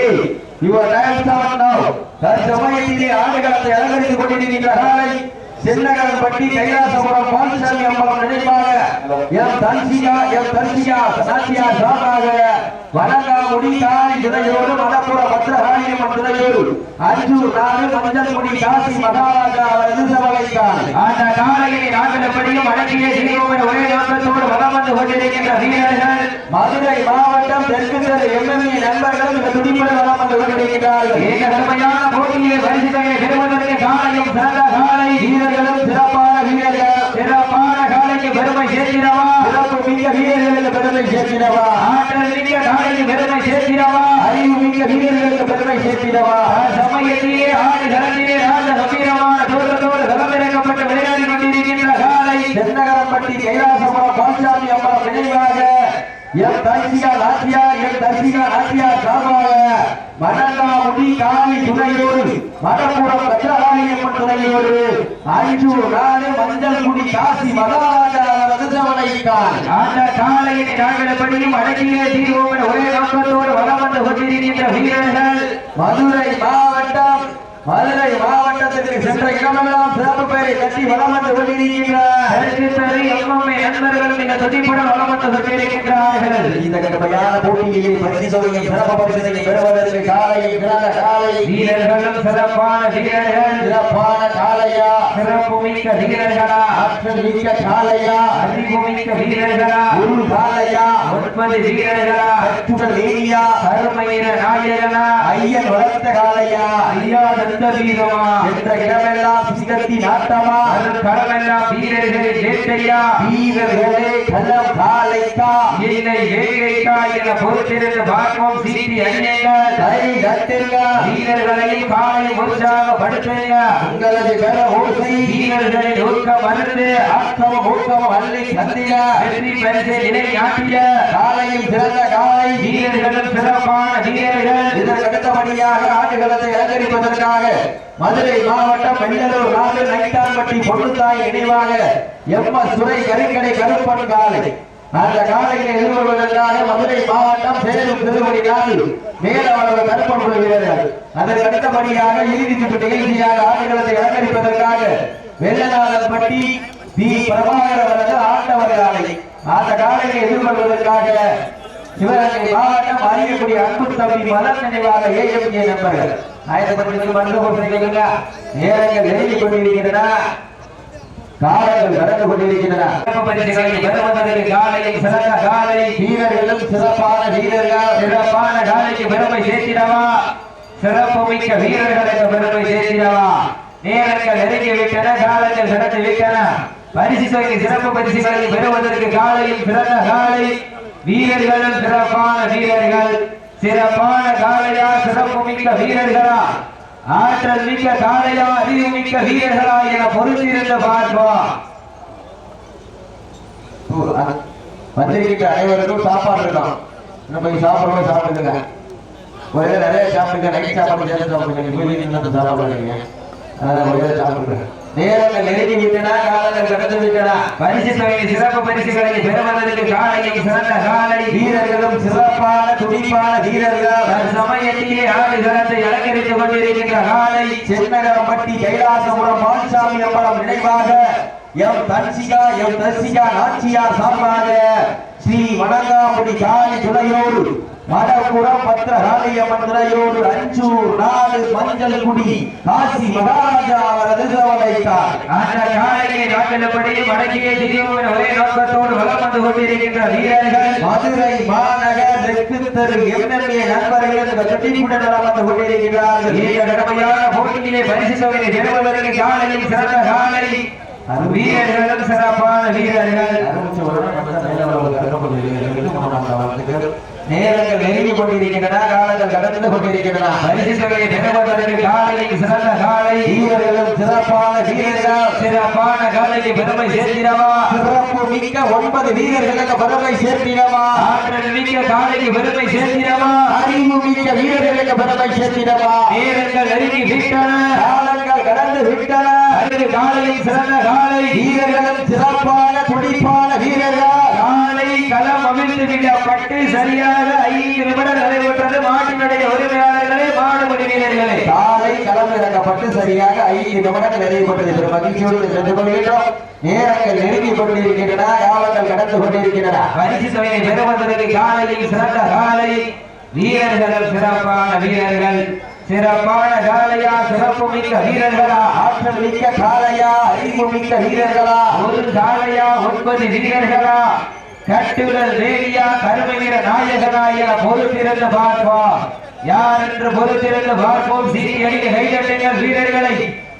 Okay your தற்சமயத்திலே ஆடுகளத்தை அலங்கரித்துக் கொண்டிருக்கின்ற காலை பட்டி கைலாசபுரம் பாலசாமி அம்மாவும் நினைப்பாக எம் தன்சிகா எம் தன்சிகா நாட்டியா வணங்காமுடி காளி துணையோடு மணப்புற பத்திரகாளியம்மன் துணையோடு அஞ்சூர் நாடு மஞ்சள் முடி காசி மகாராஜா அவரது சபலைக்கான் அந்த காலையை நாட்டினபடியும் அடக்கிய தீர்வோம் ஒரே நோக்கத்தோடு வலம் வந்து கொண்டிருக்கின்ற வீரர்கள். மதுரை மாவட்டம் தெற்கு தெரு எம்எம்ஏ நண்பர்களும் இந்த துடிப்புடன் வளம் வந்து கொண்டிருக்கிறார்கள். இந்த கடுமையான போட்டியை பரிசுகளை பெறுவதற்கு காலையும் சிறந்த காலை. வீரர்களும் சிறப்பான வீரர்கள். சிறப்பான காலைக்கு பெருமை சேர்க்கிறவா? மிக்க வீரர்களுக்கு பெருமை சேர்க்கிறவா ஆற்றல் மிக்க காலைக்கு பெருமை சேர்க்கிறவா அறிவு மிக்க வீரர்களுக்கு பெருமை சேர்க்கிறவா ராஜ கம்பீரமான தோற்றத்தோடு விளையாடி கொண்டிருக்கின்ற காலை தென்னகரப்பட்டி நினைவாக சார்பாக துணையோடு துணையோடு நாடு மஞ்சள் குடி காசி மகாராஜா ரதசவனைக்கான் அந்த காலையின் நாங்களபடியும் அடக்கிய தீர்வோம் என ஒரே நோக்கத்தோடு வலம் வந்து கொண்டிருக்கின்ற வீரர்கள் மதுரை மாவட்டம் மதுரை மாவட்டத்திற்கு சென்ற இடமெல்லாம் சிறப்பு பெயரை கட்டி வளம் வந்து கொண்டிருக்கின்றார்கள். இந்த கடுமையான போட்டியிலே பரிசு தொகையும் சிறப்பு பரிசினை பெறுவதற்கு காலையில் பிறந்த காலை. வீரர்களும் சிறப்பான வீரர்கள். சிறப்பான காலையா சிறப்பு மிக்க வீரர்களா. ஆற்றல் மிக்க காலையா அறிவு மிக்க வீரர்களா. ஒரு காலையா ஒன்பது வீரர்களா. அத்துடன் வேலியா கருமையின நாயகனா. ஐயன் வளர்த்த காலையா ஐயா தந்த வீரமா என்ற இடமெல்லாம் சிகத்தி நாட்டமா? அது களமெல்லாம் வீரர்களின் வேட்டையா? வீரர்களே களம் காலைக்கா? இல்லை வேங்கைக்கா என பொறுத்திருந்து பார்ப்போம் சீட்டி அணியுங்கள் கை கட்டுங்க வீரர்களையும் காலை உற்சாகப்படுத்துங்க உங்களது கர ஓசை. வீரர்களின் ஊக்கம் மருந்து ஆக்கம் ஊக்கம் அள்ளி சந்திர வெற்றி பரிசை நிலைநாட்டிய காலையும் சிறந்த காலை வீரர்களும் சிறப்பான வீரர்கள் இதற்கு அடுத்தபடியாக அலங்கரிப்பதற்காக மதுரை மாவட்டம் வெள்ளலூர் நாடு நைட்டான்பட்டி பொன்னுத்தாய் நினைவாக எம் எஸ் துறை கருக்கடை கருப்பன் காலை. அந்த காலையில் எதிர்கொள்வதற்காக மதுரை மாவட்டம் சேலம் திருமணியால் நாடு மேலவளவு கருப்பன் குழு அதற்கு அடுத்தபடியாக இறுதி சுற்று நிகழ்ச்சியாக ஆண்டுகளத்தை அலங்கரிப்பதற்காக வெள்ளநாதன்பட்டி தி பிரபாகர் அவரது ஆண்டவர் காலை. அந்த காலையில் எதிர்கொள்வதற்காக சிவகங்கை மாவட்டம் அறியக்கூடிய அன்பு தம்பி மலர் நினைவாக ஏஎம்ஏ நண்பர்கள். ஆயிரத்தி மருந்து போட்டிருக்கீங்க நேரங்கள் எழுதி கொண்டிருக்கிறதா காலங்கள் கடந்து கொண்டிருக்கின்றன. சிறப்பு பரிசுகளை பெறுவதற்கு காலையில் சிறந்த காலை வீரர்களும் சிறப்பான வீரர்கள் சிறப்பான காலைக்கு பெருமை சேர்த்திடவா? சிறப்பு மிக்க வீரர்களுக்கு பெருமை சேர்த்திடவா? நேரங்கள் நெருங்கி விட்டன காலங்கள் கடந்து விட்டன. சிறப்பு பரிசுகளை பெறுவதற்கு காலையில் சிறந்த காலை. வீரர்களும் சிறப்பான வீரர்கள். சிறப்பான காலையா சிறப்பு மிக்க வீரர்களா? ஆற்றல் மிக்க காலையா அறிவு மிக்க வீரர்களா என பொறுத்திருந்து பார்ப்போம் வந்திருக்கிற அனைவருக்கும் சாப்பாடு இருக்கும் இன்னும் போய் சாப்பிடுவோம் சாப்பிடுங்க. ஒரே நிறைய சாப்பிடுங்க நைட் சாப்பாடு சேர்ந்து சாப்பிடுங்க. வீட்டுக்கு சாப்பிடுங்க. அதனால ஒரே சாப்பிடுங்க. நேரங்கள் நெருங்கி விட்டன காலங்கள் கடந்து விட்டன பரிசு தொகை சிறப்பு பரிசுகளை பெறுவதற்கு காலையில் சிறந்த காலை வீரர்களும் சிறப்பான துடிப்பான வீரர்கள் சமயத்திலே ஆடுகளத்தை அலங்கரித்துக் கொண்டிருக்கின்ற காலை சென்னகரம்பட்டி கைலாசபுரம் மான்சாமி அம்பலம் நினைவாக எம் தன்சிகா எம் தர்சிகா நாச்சியார் சார்பாக ஸ்ரீ வணங்காமுடி காலி துணையோடு மடப்புறம் பத்திரகாளியம்மன் துணையோடு அஞ்சூர் நாடு மஞ்சள் குடி காசி மகாராஜா அவரது காலையை நாட்டிலபடியும் அடக்கிய திரிவும் ஒரே நோக்கத்தோடு வலம் வந்து கொண்டிருக்கின்ற வீரர்கள். மதுரை மாநகர் தெற்கு தெரு எம்எல்ஏ நண்பர்கள் இந்த துடிப்புடன் வலம் வந்து கொண்டிருக்கிறார்கள். இந்த கடுமையான போட்டியிலே பரிசு தொகையை பெறுவதற்கு காலையில் சிறந்த காலை. வீரர்களும் சிறப்பான வீரர்கள். நேரங்கள் நெருங்கி கொண்டிருக்கின்றன காலங்கள் கடந்து கொண்டிருக்கின்றன. பரிசு தொகையை காலையில் சிறந்த காலை. வீரர்களும் சிறப்பான வீரர்கள். சிறப்பான காலைக்கு பெருமை சேர்த்திடவா? சிறப்பு மிக்க ஒன்பது வீரர்களுக்கு பெருமை சேர்த்திடவா? ஆற்றல் மிக்க காலைக்கு பெருமை சேர்த்திடவா? அறிவு மிக்க வீரர்களுக்கு பெருமை சேர்த்திடவா? நேரங்கள் நெருங்கி விட்டன. காலங்கள் கடந்து விட்டன. அடுத்து காலையில் சிறந்த காலை. வீரர்களும் சிறப்பான துடிப்பான வீரர்கள். களம் அவிழ்த்து விடப்பட்டு சரியாக ஐந்து நிமிடம் நடைபெற்றது மாட்டினுடைய உரிமையாளர் முடிக்கப்பட்டு சரியாக ஐந்து நிமிடங்கள் நிறைவுபட்டது பெரும் மகிழ்ச்சியோடு சென்று கொள்கின்றோம். நேரங்கள் நெருங்கி கொண்டிருக்கின்றன காலங்கள் கடந்து கொண்டிருக்கின்றன. பரிசு தொகையை பெறுவதற்கு காலையில் சிறந்த காலை. வீரர்கள் சிறப்பான வீரர்கள். சிறப்பான காலையா சிறப்பு மிக்க வீரர்களா? ஆற்றல் மிக்க காளையா அறிவு மிக்க வீரர்களா? ஒரு காலையா ஒன்பது வீரர்களா? கட்டுடல் வேலியா கருமை வீர பொறுத்திருந்து பார்ப்போம். யார் என்று பொறுத்திருந்து பார்ப்போம். சிறிய கைதட்டுங்கள் வீரர்களை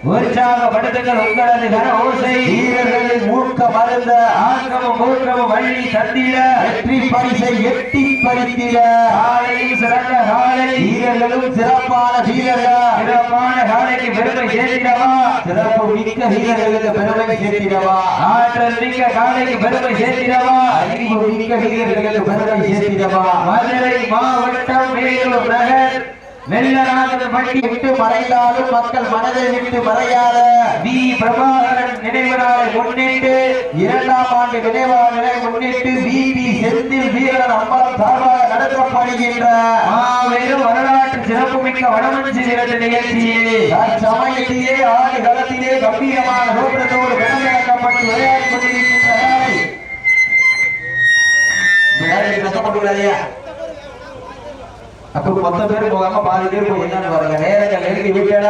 உற்சாகப்படுத்துங்கள் உங்களது கன ஓசை வீரர்களின் மூக்க மருந்த ஆக்கமும் மூக்கமும் வள்ளி தந்திட. வெற்றி பரிசை எட்டி பறித்திட. காலையில் சிறந்த காலை. வீரர்களும் சிறப்பான வீரர்கள். சிறப்பான காலைக்கு பெருமை சேர்த்திடவா? சிறப்பு மிக்க வீரர்களுக்கு பெருமை சேர்த்திடவா. ஆற்றல் மிக்க காலைக்கு பெருமை சேர்த்திடவா? அறிவு மிக்க வீரர்களுக்கு பெருமை சேர்த்திடவா. மதுரை மாவட்டம் வேலூர் நகர். வெள்ளநாதன் பட்டி விட்டு மறைந்தாலும் மக்கள் மனதை விட்டு மறையாத வி. பிரபாகரன் நினைவு நாளை முன்னிட்டு இரண்டாம் ஆண்டு நினைவாளர்களை முன்னிட்டு பிபி செந்தில் வீரர் அம்பலம் சார்பாக நடத்தப்படுகின்ற மாபெரும் வரலாற்று சிறப்புமிக்க வடமஞ்சி திரட்டு நிகழ்ச்சியே சமயத்திலே ஆண்டு காலத்திலே கம்பீரமான தோற்றத்தோடு விளம்பரப்பட்டு விளையாடி கொண்டிருக்கின்ற நாளை இந்த கஷ்டப்பட்டு விடாதீங்க. அப்ப மொத்த பேர் போகாம பாதி பேர் போய் என்னன்னு பாருங்க. நேரங்கள் நெருங்கி விட்டன.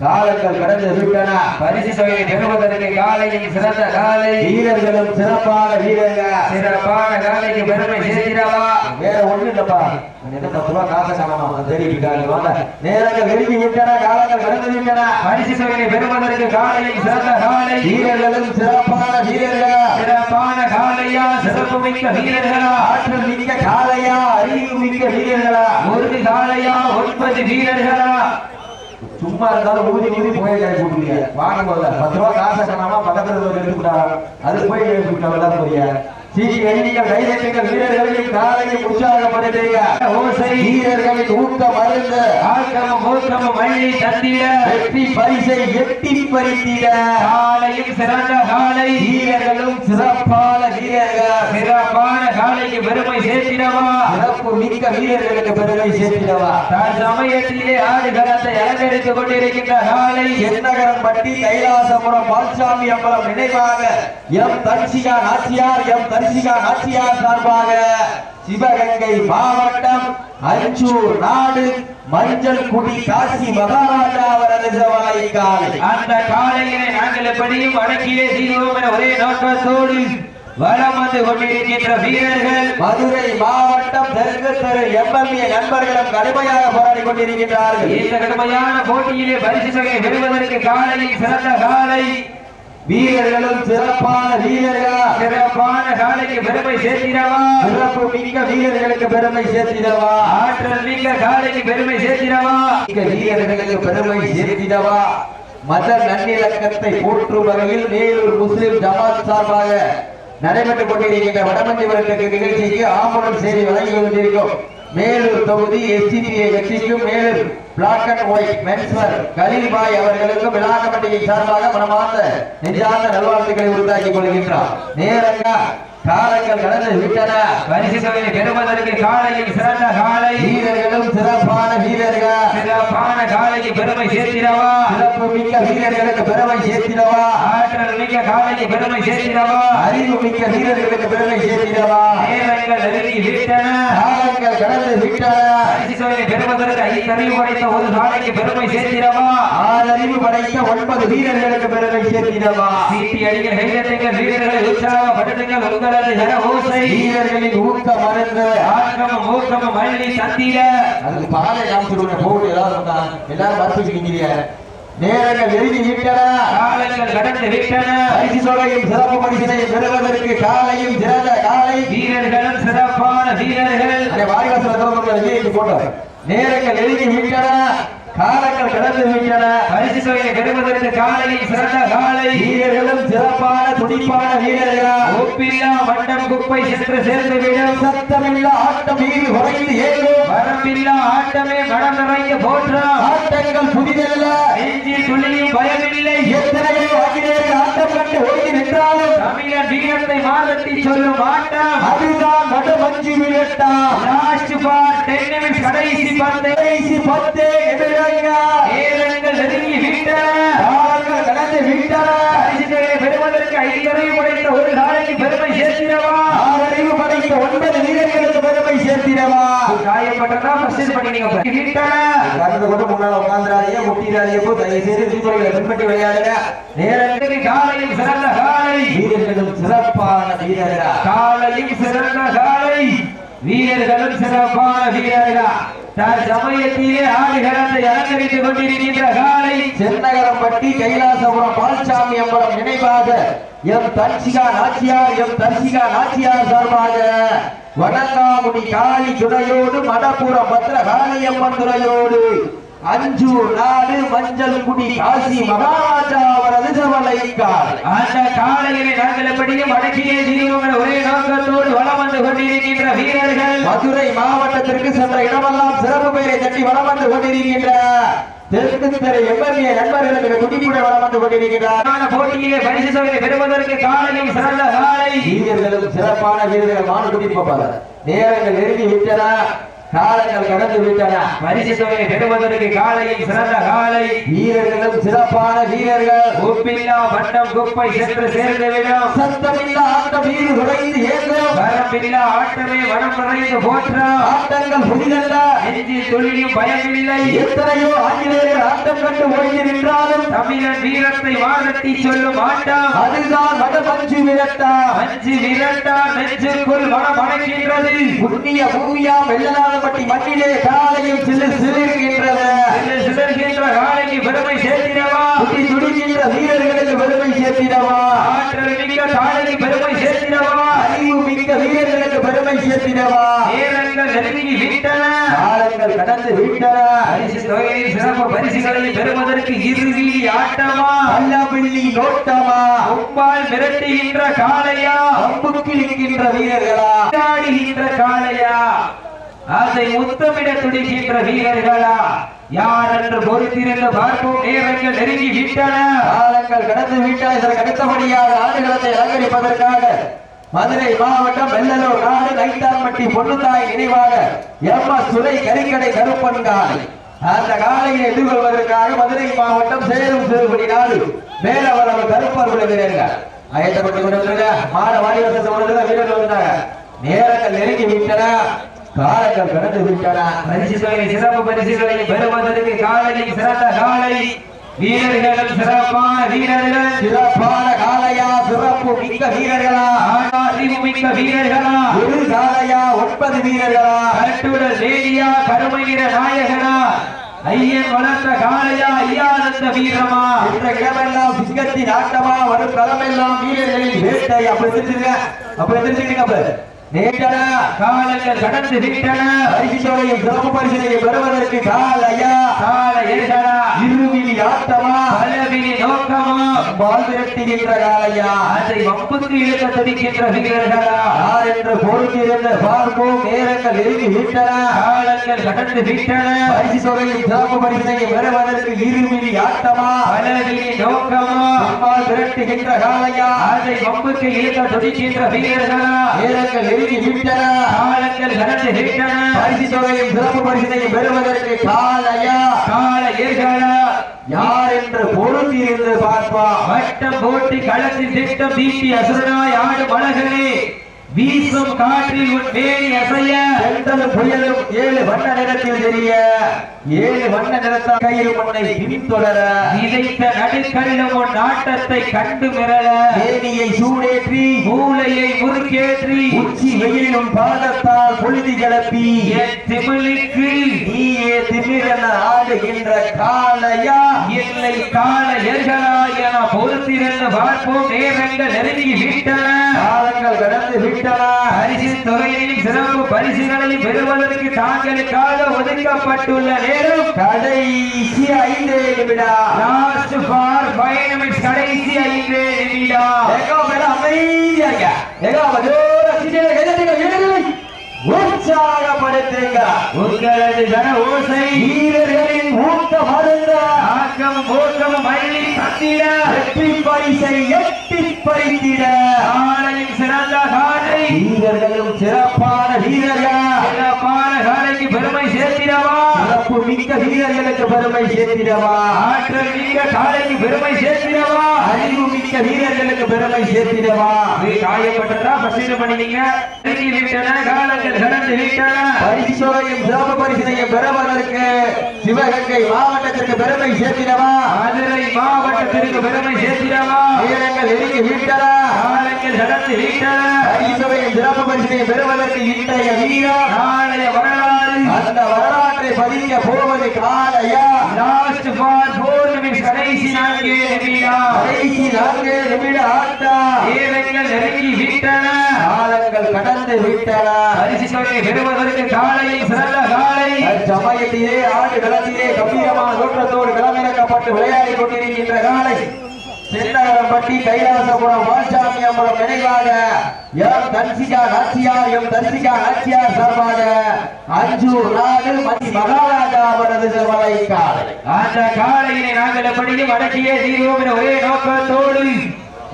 காலங்கள் கடந்து விட்டன. பரிசு தொகையை பெறுவதற்கு காலையில் சிறந்த காலை. வீரர்களும் சிறப்பான வீரர்கள். சிறப்பான காலைக்கு பெருமை சேர்த்திடவா வேற ஒண்ணு இல்லப்பா. என்ன பத்து ரூபா காசை காணாம தெரிவிக்காங்க வாங்க. நேரங்கள் நெருங்கி விட்டன. காலங்கள் கடந்து விட்டன. பரிசு தொகையை பெறுவதற்கு காலையில் சிறந்த காலை. வீரர்களும் சிறப்பான வீரர்கள் சிறப்பான காலையா சிறப்பு மிக்க வீரர்களா? ஆற்றல் மிக்க காலையா அறிவு மிக்க வீரர்களா? ஒரு காலையா ஒன்பது வீரர்களா? சும்மா இருந்தாலும் ஊதி ஊதி போய் கேட்க கொடுக்குறீங்க வாங்க போல பத்து ரூபா காசு கணமா பக்கத்துல எடுத்துக்கிட்டா அது போய் விட்டா போறிய வீரர்களின் ஊக்க மருந்து தந்திட. வெற்றி பரிசை எட்டி பறித்திட. காலையும் சிறந்த காலை. வீரர்களும் சிறப்பான வீரர்கள் சிறப்பான காலைக்கு பெருமை சேர்த்திடவா? சிறப்பு மிக்க வீரர்களுக்கு பெருமை சேர்த்திடவா? சமயத்திலே ஆடு களத்தை அலங்கரித்துக் கொண்டிருக்கின்ற எண்ணகரம் பட்டி கைலாசபுரம் பால்சாமி அம்பலம் நினைவாக எம் தர்சிகா நாச்சியார் எம் தர்சிகா நாச்சியார் சார்பாக சிவகங்கை மாவட்டம் அஞ்சூர் நாடு மஞ்சள் குடி காசி மகாராஜா அவரது சவாலை காலை. அந்த காலையினை நாங்கள் எப்படியும் அடக்கியே தீர்வோம் என ஒரே நோக்கத்தோடு வலம் வந்து கொண்டிருக்கின்ற வீரர்கள் மதுரை மாவட்டம் தெற்கு தெரு எம்எல்ஏ நண்பர்களும் கடுமையாக போராடி கொண்டிருக்கின்றார்கள். இந்த கடுமையான போட்டியிலே பரிசு தொகை பெறுவதற்கு காலையில் சிறந்த காலை. வீரர்களும் சிறப்பான வீரர்களா? சிறப்பான காலைக்கு பெருமை சேர்த்திடவா? சிறப்பு மிக்க வீரர்களுக்கு பெருமை சேர்த்திடவா? ஆற்றல் மிக்க காலைக்கு பெருமை சேர்த்திடவா? வீரர்களுக்கு பெருமை சேர்த்திடவா? மத நல்லிணக்கத்தை போற்றும் வகையில் மேலூர் முஸ்லிம் ஜமாத் சார்பாக நடைபெற்றுக் கொண்டிருக்கின்ற வடமஞ்சிபுரத்துக்கு நிகழ்ச்சிக்கு ஆம்புலன்ஸ் சேவை வழங்கி கொண்டிருக்கும் மேலூர் தொகுதி எஸ்டிபிஐ கட்சிக்கும் Melur black and white menswear Khalilbhai அவர்களுக்கும் விழா சார்பாக மனமார்ந்த நெஞ்சார்ந்த நல்வாழ்த்துக்களை உருவாக்கிக் கொள்கின்றார். நேரங்க காலங்கள் கடந்து விட்டன. பரிசு தொகையை பெறுவதற்கு காலையில் சிறந்த காலை. வீரர்களும் சிறப்பான வீரர்கள். சிறப்பான காலைக்கு பெருமை சேர்த்திடவா? சிறப்பு மிக்க வீரர்களுக்கு பெருமை சேர்த்திடவா? ஆற்றல் மிக்க காலைக்கு பெருமை சேர்த்திடவா? அறிவு மிக்க வீரர்களுக்கு பெருமை சேர்த்திடவா? நேரங்கள் நெருங்கி விட்டன. காலங்கள் கடந்து விட்டன. பரிசு தொகையை பெறுவதற்கு ஐந்தறிவு படைத்த ஒரு காலைக்கு பெருமை சேர்த்திடவா? ஆறறிவு படைத்த ஒன்பது வீரர்களுக்கு பெருமை சேர்த்திடவா? சீட்டி அடிகள் கைதட்டுங்கள் வீரர்களை உற்சாகப்படுத்துங்கள் உங்களது ஜன ஓசை. வீரர்களின் ஊக்க மருந்து ஆக்கமும் ஊக்கமும் வள்ளி தந்திட. அதுக்கு பாலை போட்டு எல்லாரும் வந்தா. எல்லாரும் பரிசு நிக்கிறீங்க நேரங்கள் நெருங்கி விட்டன காலங்கள் கடந்து விட்டன. பரிசு தொகையும் சிறப்பு பரிசினை பெறுவதற்கு காலையும் சிறந்த காலை. வீரர்களும் சிறப்பான வீரர்கள். வாரிவாசல விஜய்க்கு போட்டோம் நேரங்கள் நெருங்கி விட்டன காலங்கள் கடந்து விட்டன. பரிசு தொகையை பெறுவதற்கு காலையில் சிறந்த காலை. வீரர்களும் சிறப்பான துடிப்பான வீரர்கள். ஒப்பில்லா வட்டம் குப்பை சென்று சேர்ந்து விடும் சத்தமில்லா ஆட்டம் மீது குறைந்து ஏறும். வரம்பில்லா ஆட்டமே மனம் நிறைந்து போற்றாம் ஆட்டங்கள் புதிதல்ல. நெஞ்சில் துளியும் பயமில்லை. எத்தனையோ ஆங்கிலேயர்கள் ஆட்டம் கண்டு ஓடி நின்றாலும் தமிழர் வீரத்தை மாதத்தி சொல்லும் ஆட்டம். அதுதான் நடு மஞ்சு விழட்டா லாஸ்ட் பார் டென் நிமிஷம் கடைசி பந்து கடைசி பத்தே எதிரங்க நேரங்கள் நெருங்கி விட்டன. கடந்து விட்டன. பெறுவதற்கு ஐந்தரை உடைத்த ஒரு காலைக்கு பெருமை சேர்த்திடவா ஆறறிவு படைத்த ஒன்பது சேர்த்திடவா காயப்பட்டதா ஃபர்ஸ்ட் பண்ணி நீங்க விட்டன கலந்து கொண்டு முன்னால உட்கார்ந்துடாதீங்க முட்டிடாதீங்க போ தயவு செய்து விதிமுறைகளை பின்பற்றி விளையாடுங்க. நேரத்தில் காலையும் சிறந்த காலை. வீரர்களும் சிறப்பான வீரர்களா? காலையும் சிறந்த காலை. வீரர்களும் சிறப்பான வீரர்களா? தன் சமயத்திலே ஆடுகளத்தை அலங்கரித்துக் கொண்டிருக்கின்ற காலை. சென்னகரம்பட்டி கைலாசபுரம் பால்சாமி அம்பலம் நினைவாக எம் தர்சிகா நாச்சியார் எம் தர்சிகா நாச்சியார் சார்பாக வணங்காமுடி காளி துணையோடு மடப்புறம் பத்திர காளியம்மன் துறையோடு. அஞ்சூர் நாடு மஞ்சள் குடி காசி மகாராஜா அவரது சவலை காலை அந்த காலையிலே நாங்கள் எப்படியும் அடக்கியே என்ற ஒரே நோக்கத்தோடு வளம் வந்து கொண்டிருக்கின்ற வீரர்கள். மதுரை மாவட்டத்திற்கு சென்ற இடமெல்லாம் சிறப்பு பெயரை தட்டி வளம் வந்து கொண்டிருக்கின்ற தெற்கு திரை எம்எல்ஏ நண்பர்களுக்கு துடிப்புடன் வளம் வந்து கொண்டிருக்கிறார் பிரதான போட்டியிலே பரிசு தொகையை பெறுவதற்கு காலையும் சிறந்த காலை வீரர்களும் சிறப்பான வீரர்கள் மாடு குடிப்பவர் நேரங்கள் நெருங்கி விட்டன காலங்கள் கடந்து விட்டன. பரிசு தொகையை பெறுவதற்கு காலையும் சிறந்த காலை வீரர்களும் சிறப்பான வீரர்கள். உப்பில்லா வட்டம் குப்பை சென்று சேர்ந்துவிடும். சத்தமில்லா ஆட்டம் வீடு குறைந்து ஏங்கும் வரம்பில்லா ஆட்டமே வனம் நிறைந்து போற்றம். ஆட்டங்கள் புதிதல்ல. நெஞ்சி துளியும் பயமில்லை. எத்தனையோ ஆங்கிலேயர்கள் ஆட்டம் கண்டு ஓய்ந்து நின்றாலும். தமிழன் வீரத்தை வாழத்தி சொல்லும் ஆட்டம். அதுதான் வடமஞ்சு விரட்டா. அஞ்சு விரட்டா நெஞ்சுக்குள் மனம் அணைக்கின்றது புண்ணிய பூமியா வெள்ளநாதப்பட்டி மண்ணிலே காலையும் சிறு சிறுகின்றது. சில சிதறுகின்ற காலைக்கு பெருமை சேர்த்திடவா? துடி துடிக்கின்ற வீரர்களுக்கு பெருமை சேர்த்திடவா? ஆற்றல் மிக்க காலைக்கு பெருமை சேர்த்திடவா? அறிவு மிக்க வீரர்களுக்கு பெருமை சேர்த்திடவா? நேரங்கள் நெருங்கி விட்டன. காலங்கள் கடந்து விட்டன. பரிசு தொகையை சிறப்பு பரிசுகளை பெறுவதற்கு இறுதி ஆட்டமா? அல்லபிள்ளி நோட்டமா? கொம்பால் மிரட்டுகின்ற காளையா? அம்புக்கு நிற்கின்ற வீரர்களா? காளையா? அதை முத்தமிட துடிக்கின்ற வீரர்களா? யார் என்று பொறுத்திருந்து பார்ப்போம். நேரங்கள் நெருங்கி விட்டன காலங்கள் கடந்து விட்டால் இதற்கு அடுத்தபடியாக ஆடுகளத்தை அலங்கரிப்பதற்காக மதுரை மாவட்டம் வெள்ளலூர் நாடு நைத்தான்பட்டி பொன்னுத்தாய் நினைவாக எம் எஸ் துறை கறிக்கடை கருப்பன் காலை அந்த காலையை எதிர்கொள்வதற்காக மதுரை மாவட்டம் சேரும் சிறுபடி நாடு மேலவரவு கருப்பர் வீரர்கள். ஆயத்தப்பட்டு கொண்டிருக்க மாட வாரிவசத்தை வீரர்கள் வந்தாங்க நேரங்கள் நெருங்கி விட்டன காலங்கள் கடந்து விட்டன பரிசு தொகை சிறப்பு பரிசுகளை பெறுவதற்கு காலையில் சிறந்த காலை வீரர்களும் சிறப்பான வீரர்கள் சிறப்பான காலையா சிறப்பு மிக்க வீரர்களா. ஆனா அறிவு மிக்க வீரர்களா. ஒரு காலையா ஒன்பது வீரர்களா. கட்டுடல் லேடியா கருமை நிற நாயகனா. ஐயன் வளர்த்த காளையா ஐயானந்த வீரமா. என்ற இடமெல்லாம் சிங்கத்தின் ஆட்டமா வரும் களமெல்லாம் வீரர்களின் வேட்டை அப்படி தெரிஞ்சுங்க அப்படி தெரிஞ்சுக்கங்க அப்ப காலங்கள் கடந்து விட்டன பரிசுத்தோடையும் சிறப்பு பரிசனையும் பெறுவதற்கு காலையா? கால ஏர்களா இருவிழி ஆட்டமா? பலவினி நோக்கமா? பால் காலையா? அதை வம்புக்கு இழுக்க துடிக்கின்ற வீரர்களா? யார் என்று பொறுத்திருந்த பார்ப்போம். நேரங்கள் நெருங்கி விட்டன காலங்கள் கடந்து விட்டன பரிசு சிறப்பு பரிசனையும் பெறுவதற்கு இருவிழி ஆட்டமா? பலவினி நோக்கமா? அம்மாள் காலையா? அதை வம்புக்கு இழுக்க துடிக்கின்ற வீரர்களா? நேரங்கள் நெருங்கி விட்டன காலங்கள் கடந்து விட்டன பரிசு தொகையும் சிறப்பு பரிசனையும் பெறுவதற்கு காலையா? கால ஏர்களா யார் என்று பொறுத்திருந்து பார்ப்போம் வட்டம் போட்டி களத்தில் திட்டம் தீட்டி அசுரனாய் ஆடு மலர்களே வீசும் காற்றில் உன் வேணி அசைய. சென்றலும் புயலும் ஏழு வண்ண நிறத்தில் தெரிய. ஏழு வண்ண நிறத்தால் கையில் உன்னை பின்தொடர. விதைத்த நடுக்கல்லும் உன் நாட்டத்தை கண்டு மிரள. தேனியை சூடேற்றி. மூளையை முறுக்கேற்றி. உச்சி வெயிலும் பாதத்தால் பொழுதி கிளப்பி. என் திமிழுக்கு. நீயே திமிரென ஆடுகின்ற காலையா இல்லை கால எர்களா என பொறுத்திருந்து பார்ப்போம். நேரங்கள் நெருங்கி விட்டன. காலங்கள் கடந்து விட்டன பரிசு தொகையையும் சிறப்பு பரிசுகளையும் பெறுவதற்கு தாங்களுக்காக ஒதுக்கப்பட்டுள்ள நேரம் கடைசி ஐந்தே நிமிடா லாஸ்ட் ஃபார் ஃபைவ் நிமிட்ஸ் கடைசி ஐந்து நிமிடம். ஏகோ மேல அமைதியா இருக்க ஏகோ மஜோர சிட்டில கைதட்டுங்க வீரர்களை உற்சாகப்படுத்துங்க. உங்களது கன ஓசை வீரர்களின் ஊக்க மருந்த. ஆக்கம் ஊக்கம் மல்லி தந்திட வெற்றி பரிசை எட்டி பறித்திட காலையும் சிறந்த காலை வீரர்களும் சிறப்பான வீரர்கள் சிறப்பான காலைக்கு பெருமை சேர்த்திட சேர்த்திடவா சிறப்பு மிக்க வீரர்களுக்கு பெருமை சேர்த்திடவா? ஆற்றல் மிக்க காலைக்கு பெருமை சேர்த்திடவா? அறிவு மிக்க வீரர்களுக்கு பெருமை சேர்த்திடவா? காயப்பட்டதா? பசீர் விட்டன காலங்கள் கடந்து விட்டன பரிசோரையும் சிறப்பு பரிசனையும் பெறுவதற்கு சிவகங்கை மாவட்டத்திற்கு பெருமை சேர்த்திடவா? மதுரை மாவட்டத்திற்கு பெருமை சேர்த்திடவா? வீரர்கள் நெருங்கி விட்டன காலங்கள் கடந்து விட்டன பரிசுரையும் சிறப்பு பரிசனையும் பெறுவதற்கு இன்றைய வீரம் நாளைய வரலாறு. அந்த வரலாற்றை பதிக்க போவது காலையா? லாஸ்ட் ஃபார் ஃபோர் நிமிஷம் கடைசி நான்கு நிமிடம் கடைசி நான்கு நிமிட ஆட்டா? வீரர்கள் நெருங்கி விட்டன. காலங்கள் கடந்து விட்டன. பரிசு தொகை பெறுவதற்கு காலையை சிறந்த காலை. சமயத்திலே ஆண்டு களத்திலே கம்பீரமான தோற்றத்தோடு களமிறக்கப்பட்டு விளையாடி கொண்டிருக்கின்ற காலை. சின்னகரம்பட்டி கைலாசபுரம் மாசாமி அம்பலம் நினைவாக எம் தன்சிகா நாச்சியார் எம் தன்சிகா நாச்சியார் சார்பாக அஞ்சு நாடு மதி மகாராஜா அவரது திருமலை காலை. அந்த காலையினை நாங்கள் எப்படியும் அடக்கியே தீர்வோம் என ஒரே நோக்கத்தோடு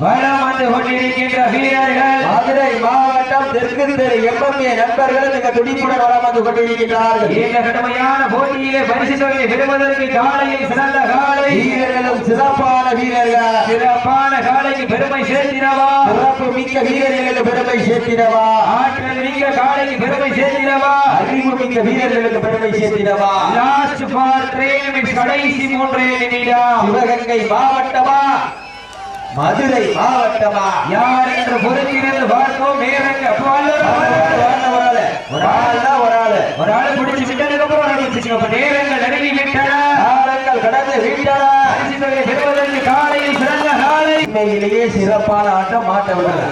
வலம் வந்து கொண்டிருக்கின்ற வீரர்கள் மதுரை மாவட்டம் தெற்கு திரு எம்எம்ஏ நண்பர்கள் இந்த துடிப்புடன் வளம் வந்து கொண்டிருக்கின்றார்கள். இந்த கடுமையான போட்டியிலே பரிசு தொகையை பெறுவதற்கு காலையில் சிறந்த காலை. வீரர்களும் சிறப்பான வீரர்கள். சிறப்பான காலைக்கு பெருமை சேர்த்தினவா சிறப்பு மிக்க வீரர்களுக்கு பெருமை சேர்த்தினவா ஆற்றல் மிக்க காலைக்கு பெருமை சேர்த்தினவா அறிவு மிக்க வீரர்களுக்கு பெருமை சேர்த்தினவா லாஸ்ட் ஃபார் த்ரீ கடைசி மூன்றே நிமிடம். சிவகங்கை மாவட்டமா? மதுரை மாவட்டமா? யார் என்று பொறுத்திருந்து பார்ப்போம். நேரங்க ஒரு ஆளு, ஒரு ஆளு ஒரு ஆளு. ஒரு ஆளு பிடிச்சு விட்டதுக்கு அப்புறம் பிடிச்சுங்க. அப்ப நேரங்கள் நெருங்கி விட்டன காலங்கள் கடந்து விட்டன பெறுவதற்கு காலையில் சிறந்த காலை உண்மையிலேயே சிறப்பான ஆட்டம் மாட்ட விடல.